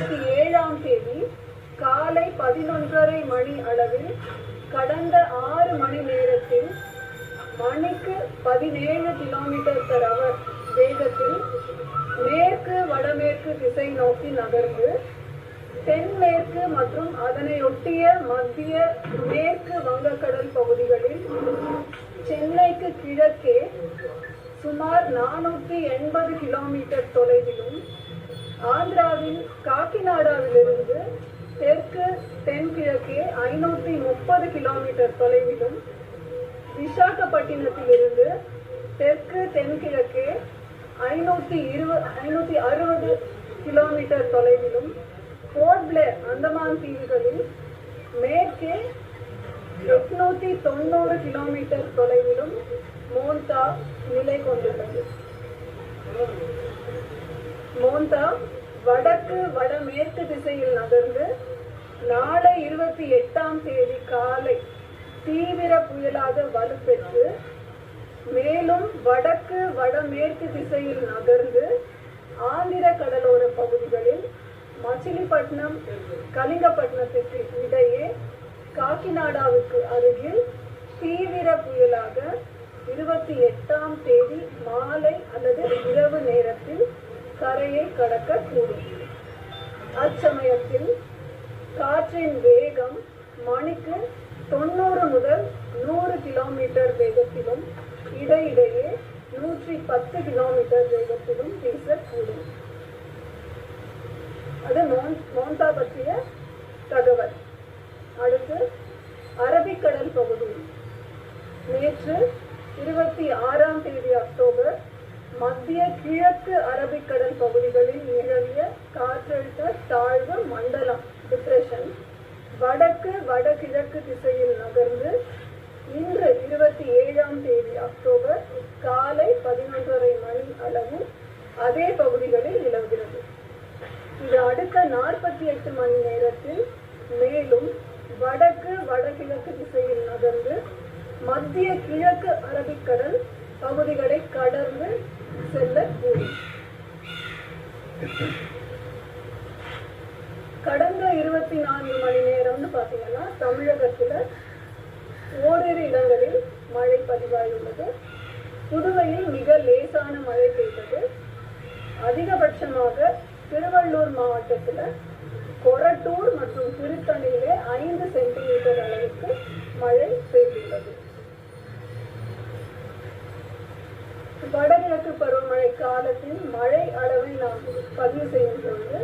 இருபத்தி ஏழாம் தேதி காலை பதினொன்றரை மணி அளவில் கடந்த ஆறு மணி நேரத்தில் மணிக்கு பதினேழு கிலோமீட்டர் per அவர் வேகத்தில் மேற்கு வடமேற்கு திசை நோக்கி நகர்ந்து தென்மேற்கு மற்றும் அதனையொட்டிய மத்திய மேற்கு வங்கக்கடல் பகுதிகளில் சென்னைக்கு கிழக்கே சுமார் நானூற்றி எண்பது கிலோமீட்டர் தொலைவிலும் ஆந்திராவில் காக்கிநாடாவிலிருந்து தெற்கு தென்கிழக்கே ஐநூற்றி முப்பது கிலோமீட்டர் தொலைவிலும் விசாகப்பட்டினத்திலிருந்து தெற்கு தென்கிழக்கே ஐநூற்றி இருபது ஐநூற்றி அறுபது கிலோமீட்டர் தொலைவிலும் போர்ட் பிளேர் அந்தமான் தீவுகளில் மேற்கே எட்நூத்தி தொண்ணூறு கிலோமீட்டர் தொலைவிலும் மோன்டா நிலை கொண்டுள்ளது. மோந்தா வடக்கு வடமேற்கு திசையில் நகர்ந்து நாளை இருபத்தி எட்டாம் தேதி காலை தீவிர புயலாக வலுப்பெற்று மேலும் வடக்கு வடமேற்கு திசையில் நகர்ந்து ஆந்திர கடலோர பகுதிகளில் மச்சிலிப்பட்டினம் கலிங்கப்பட்டினத்திற்கு இடையே காக்கிநாடாவுக்கு அருகில் தீவிர புயலாக இருபத்தி எட்டாம் தேதி மாலை அல்லது இரவு நேரத்தில் கரையை கடக்கக்கூடும். அச்சமயத்தில் காற்றின் வேகம் மணிக்கு தொண்ணூறு முதல் நூறு கிலோமீட்டர் வேகத்திலும் இடையிடையே நூற்றி பத்து கிலோமீட்டர் வேகத்திலும் வீசக்கூடும். அது மோன் மோந்தா பற்றிய தகவல். அடுத்து அரபிக்கடல் பகுதி. நேற்று இருபத்தி ஆறாம் தேதி அக்டோபர் மத்திய கிழக்கு அரபிக்கடல் பகுதிகளில் நிலவிய காற்றழுத்த தாழ்வு மண்டலம் டிப்ரெஷன் வடக்கு வடகிழக்கு திசையில் நகர்ந்து இன்று இருபத்தி ஏழாம் தேதி அக்டோபர் காலை பதினொன்றரை மணி அளவும் அதே பகுதிகளில் நிலவுகிறது. இது அடுத்த நாற்பத்தி எட்டு மணி நேரத்தில் மேலும் வடக்கு வடகிழக்கு திசையில் நகர்ந்து மத்திய கிழக்கு அரபிக்கடல் பகுதிகளை கடந்து செல்லக்கூடும் கடந்த இருபத்தி நான்கு மணி நேரம்னு பார்த்தீங்கன்னா தமிழகத்துல ஓரிரு இடங்களில் மழை பதிவாகியுள்ளது. புதுவையில் மிக லேசான மழை பெய்தது. அதிகபட்சமாக திருவள்ளூர் மாவட்டத்துல கொரட்டூர் மற்றும் திருத்தணியிலே ஐந்து சென்டிமீட்டர் வடகிழக்கு பருவமழை காலத்தில் மழை அளவை நாம் பதிவு செய்யும் பொழுது